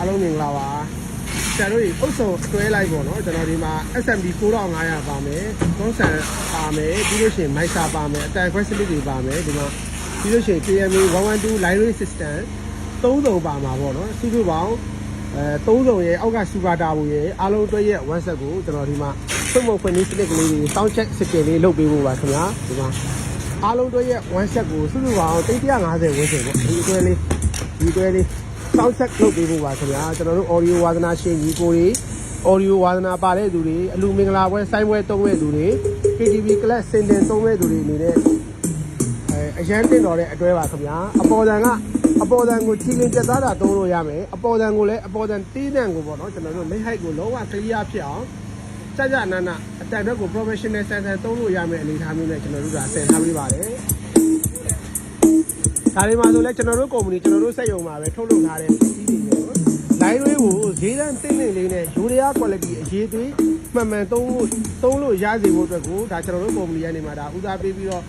အားလုံးမင်္ဂလာပါဆရာတို့ဒီအုပ်စုံအတွဲလိုက်ပေါ့နော်ကျွန်တော်ဒီမှာ SMD 9500ပါမယ်ကွန်ဆန်ပါမယ်ပြီးလို့ရှိရင်မိုက်စာပါမယ်အတန်ခွဲစနစ်တွေပါမယ်ဒီမှာပြီးလို့ရှိရင် KMA 112 library system သုံးစုံပါမှာပေါ့နော်စုစုပေါင်းအဲသုံးစုံရဲ့အောက်ကစူပါတာဘူရဲ့အားလုံးအတွဲရဲ့ one set ကိုကျွန်တော်ဒီမှာစုံမဖွင့်နည်းစနစ်ကလေးတွေ sound check စကင်လေးလုပ်ပေးဖို့ပါခင်ဗျာဒီမှာအားလုံးအတွဲရဲ့ one set ကိုစုစုပေါင်း350ဝန်းကျင်ပေါ့ဒီအတွဲလေးဒီအတွဲလေး sound check လုပ်ပေးဖို့ပါခင်ဗျာကျွန်တော်တို့ audio ဝါသနာရှင်ညီကိုတွေ audio ဝါသနာပါတဲ့သူတွေအလူမင်္ဂလာပွဲစိုင်းပွဲတုံးတဲ့သူတွေ KTV class စင်တင်တုံးတဲ့သူတွေအနေနဲ့အဲအရန်တင်တော်တဲ့အတွဲပါခင်ဗျာအပေါ်တန်ကအပေါ်တန်ကိုချီလင်းပြတ်သားတာတုံးလို့ရမယ်အပေါ်တန်ကိုလည်းအပေါ်တန်တီးတန်ကိုပေါ့နော်ကျွန်တော်တို့ late height ကိုလုံးဝ clear ဖြစ်အောင်ကြကြနာနာအတန်တော့ကို professional sensor တုံးလို့ရမယ်အနေအထားမျိုးနဲ့ကျွန်တော်တို့ကဆင်ထားပေးပါတယ် ဒါတွေမှာဆိုလဲကျွန်တော်တို့ကုမ္ပဏီကျွန်တော်တို့စက်ရုံမှာပဲထုတ်လုပ်ထားတဲ့ပစ္စည်းတွေပေါ့နော်။ line တွေကိုဈေးတန်းတင်းတင်းလေးနဲ့ယူရီးယား quality အရေးသွေးမှန်မှန်သုံးလို့သုံးလို့ရစေဖို့အတွက်ကိုဒါကျွန်တော်တို့ကုမ္ပဏီကနေမှာဒါဦးစားပေးပြီးတော့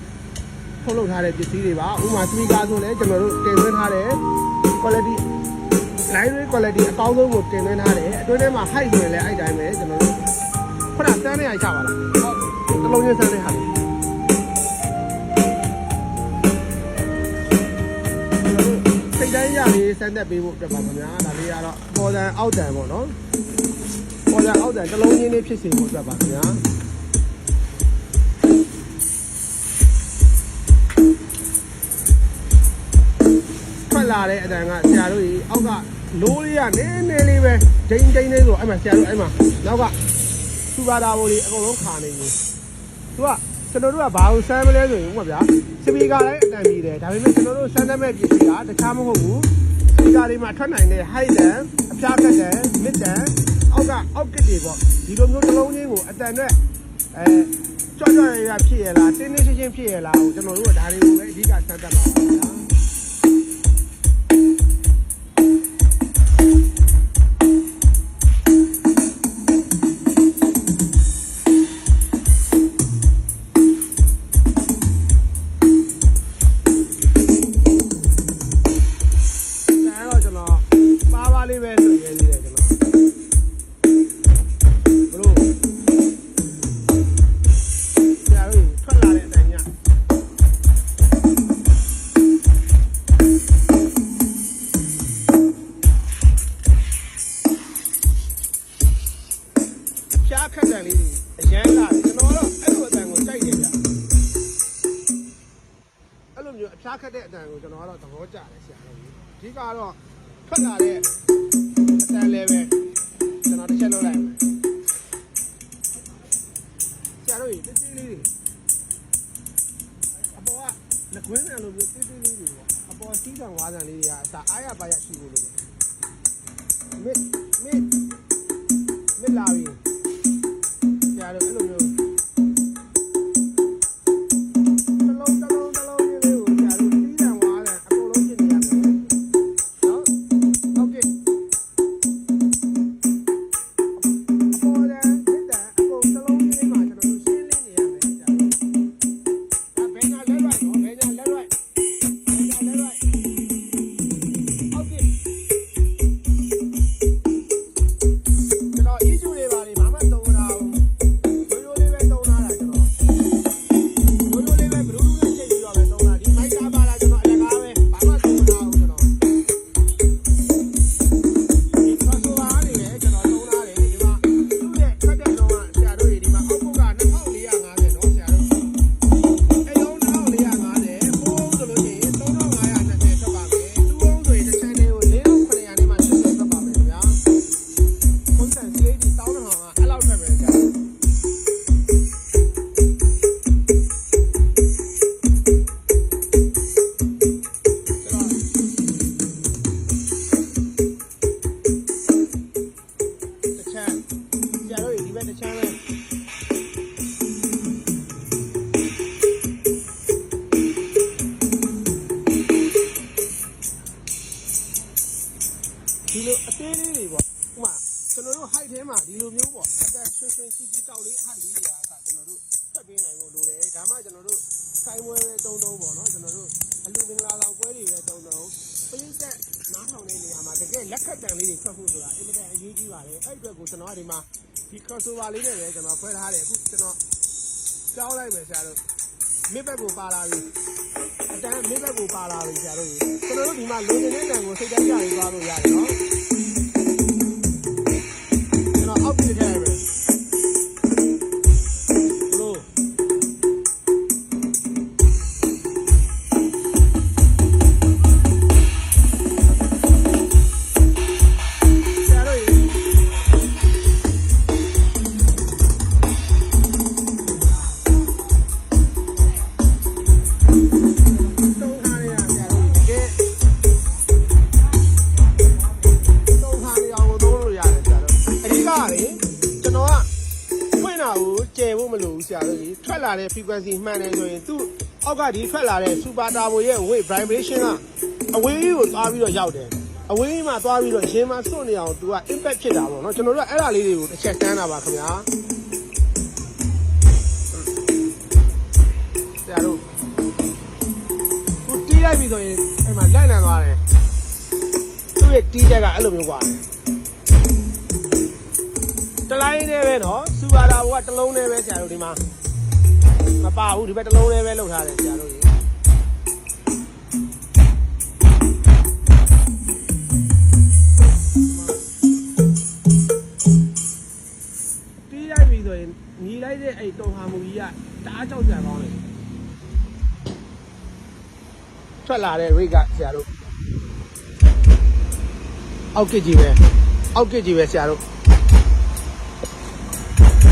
ထုတ်လုပ်ထားတဲ့ပစ္စည်းတွေပါ။ဥပမာ speaker ဆိုလဲကျွန်တော်တို့တင်သွင်းထားတဲ့ quality line တွေ quality အကောင်းဆုံးကိုတင်သွင်းထားတယ်။အတွင်းထဲမှာ height ဆိုရင်လည်းအဲ့တိုင်းပဲကျွန်တော်တို့ခုနစမ်းနေရချပါလား။ဟုတ်တစ်လုံးချင်းစမ်းနေဟာ လေ။စိတ်တိုင်းရလေးစမ်းသက်ပေးဖို့အတွက်ပါခင်ဗျာဒါလေးကတော့ပေါ်တန်အောက်တန်ပေါ့နော်ပေါ်တန်အောက်တန်တစ်လုံးချင်းလေးဖြစ်စေဖို့အတွက်ပါခင်ဗျာထွက်လာတဲ့အတန်ကဆရာတို့ကြီးအောက်ကလိုးလေးကနည်းနည်းလေးပဲဒိန်းဒိန်းလေးဆိုအဲ့မှာဆရာတို့အဲ့မှာနောက်ကစူပါတာဘိုးလေးအကုန်လုံးခါနေပြီသူက ကျွန်တော်တို့ကဘာလို့စမ်းမလဲဆိုရင်ဥပမာဗျာစပီကာလည်းအတန်ပြီးတယ်ဒါပေမဲ့ကျွန်တော်တို့စမ်းသမဲ့ပစ္စည်းကတခြားမဟုတ်ဘူးစပီကာတွေမှာထွက်နိုင်တဲ့ high တန်အဖျားကတ်တန် mid တန်အောက်ကအောက်ကစ်တွေပေါ့ဒီလိုမျိုးတစ်လုံးချင်းကိုအတန်နဲ့အဲကြော့ကြော့ရရဖြစ်ရလားတင်းတင်းရှင်းရှင်းဖြစ်ရလားကိုကျွန်တော်တို့ကဒါတွေကိုပဲအဓိကစမ်းသပ်မှာပါဗျာ ကျွန်တော်ပါပါလေးပဲဆိုရဲသေးတယ်ကျွန်တော်ဘလို့ဆရာတို့ထွက်လာတဲ့အတိုင်းညဖြားခက်တယ်လေးတွေအရန်လာတယ်ကျွန်တော်တော့အဲ့လိုအတန်ကိုကြိုက်တယ်ဗျအဲ့လိုမျိုးအဖြားခက်တဲ့အတန်ကိုကျွန်တော်ကတော့သဘောကျတယ်ဆရာတို့အဓိကတော့ ထွက်လာတဲ့အတန်လေး ဒီလိုအသေးလေးတွေပေါ့ဥပမာကျွန်တော်တို့ height ထဲမှာဒီလိုမျိုးပေါ့အသက်ဆွေးဆွေးစီစီတောက်လေး height လေးတွေကအခါကျွန်တော်တို့ဖတ်ပေးနိုင်ဖို့လိုတယ်ဒါမှကျွန်တော်တို့ဆိုင်ဝဲပဲတုံးတုံးပေါ့နော်ကျွန်တော်တို့အလူမင်္ဂလာဆောင်ပွဲတွေပဲတုံးတုံးပရိသတ်နားထောင်တဲ့နေရာမှာတကယ်လက်ခတ်တန်လေးတွေထွက်ဖို့ဆိုတာအင်မတန်အရေးကြီးပါတယ်အဲ့ဒီအတွက်ကိုကျွန်တော်ကဒီမှာဒီ crossover လေးနဲ့ပဲကျွန်တော်ခွဲထားတယ်အခုကျွန်တော်ကြောင်းလိုက်မယ်ဆရာတို့မစ်ဘက်ကိုပါလာပြီအ တန်းမစ်ဘက်ကိုပါလာပြီဆရာတို့ကျွန်တော်တို့ဒီမှာလိုချင်တဲ့တန်ကိုစိတ်တိုင်းကြရေးသွားလို့ရတယ်နော်ကျွန်တော်အောက်ပြစ်ထည့်ရ လို့ဒီထွက်လာတဲ့ frequency မှန်တယ်ဆိုရင်သူ့အောက်ကဒီထွက်လာတဲ့ super turbo ရဲ့ weight vibration ကအဝေးကြီးကိုသွားပြီးတော့ရောက်တယ်အဝေးကြီးမှာသွားပြီးတော့ရင်မှာစွန့်နေအောင်သူက impact ဖြစ်တာပေါ့နော်ကျွန်တော်တို့ကအဲ့ဒါလေးတွေကိုတစ်ချက်တန်းတာပါခင်ဗျာဆရာတို့ကိုတီးလိုက်ပြီဆိုရင်အဲ့မှာလိုက်လံသွားတယ်သူ့ရဲ့တီးချက်ကအဲ့လိုမျိုးပါတယ် တလိုင်းနဲ့ပဲနော်စူပါတာဘောကတစ်လုံးနဲ့ပဲဆရာတို့ဒီမှာမပါဘူးဒီဘက်တစ်လုံးနဲ့ပဲလောက်ထားတယ်ဆရာတို့ကြီးတီးလိုက်ပြီဆိုရင်ညီလိုက်တဲ့အဲ့တုံဟာမူကြီးကတအားကြောက်ကြံကောင်းတယ်ထွက်လာတဲ့ရိတ်ကဆရာတို့အောက်ကကြီးပဲအောက်ကကြီးပဲဆရာတို့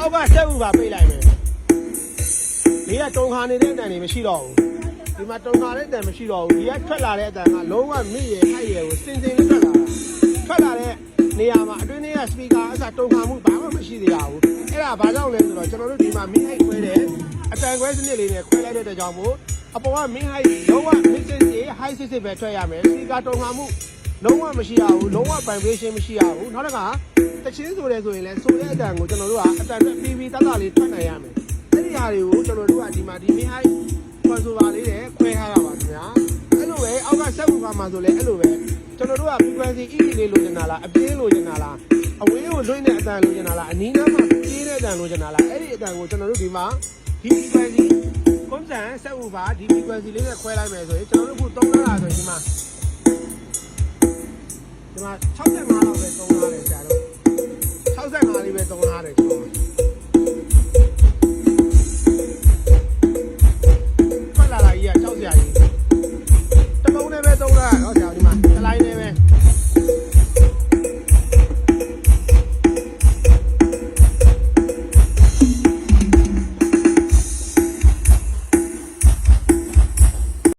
အောက်ကဆက်ဥပါပြေးလိုက်မယ်လေးကတုံခါနေတဲ့အတန်တွေမရှိတော့ဘူးဒီမှာတုံခါတဲ့အတန်မရှိတော့ဘူးဒီကထွက်လာတဲ့အတန်ကလုံးဝမိရဟိုက်ရကိုစင်စင်လေးထွက်လာတာထွက်လာတဲ့နေရာမှာအတွင်းထဲကစပီကာအစားတုံခါမှုဘာမှမရှိသေးရဘူးအဲ့ဒါဘာကြောင့်လဲဆိုတော့ကျွန်တော်တို့ဒီမှာမိဟိုက်ခွဲတယ်အတန်ခွဲစနစ်လေးနဲ့ခွဲလိုက်တဲ့အတွက်ကြောင့်မို့အပေါ်ကမင်းဟိုက်လုံးဝ mix စစ်ဟိုက်စစ်စစ်ပဲထွက်ရမယ်စပီကာတုံခါမှုလုံးဝမရှိရဘူးလုံးဝ vibration မရှိရဘူးနောက်တစ်ခါ တချင်းဆိုတယ်ဆိုရင်လည်းဆိုတဲ့အတန်ကိုကျွန်တော်တို့ကအတန်နဲ့ပြီးပြီးတတ်တလေးထွက်နိုင်ရမယ်အဲ့ဒီဟာတွေကိုကျွန်တော်တို့ကဒီမှာဒီမင်းဟိုက် crossover လေးနဲ့ခွဲထားရပါခင်ဗျာအဲ့လိုပဲအောက်ကဆက်ဘူးပါမှာဆိုလဲအဲ့လိုပဲကျွန်တော်တို့က frequency easy လေးလိုချင်တာလားအပြင်းလိုချင်တာလားအဝေးကိုလွှင့်တဲ့အတန်လိုချင်တာလားအနီးနားမှာပြေးတဲ့အတန်လိုချင်တာလားအဲ့ဒီအတန်ကိုကျွန်တော်တို့ဒီမှာဒီ frequency ကွန်စံဆက်ဘူးပါဒီ frequency လေးနဲ့ခွဲလိုက်မယ်ဆိုရင်ကျွန်တော်တို့ခုသုံးလာတာဆိုရင်ဒီမှာဒီမှာ65လောက်ပဲသုံးလာတယ်ဆရာတို့ 65လေးပဲသုံးထားတယ်ကျွန်တော်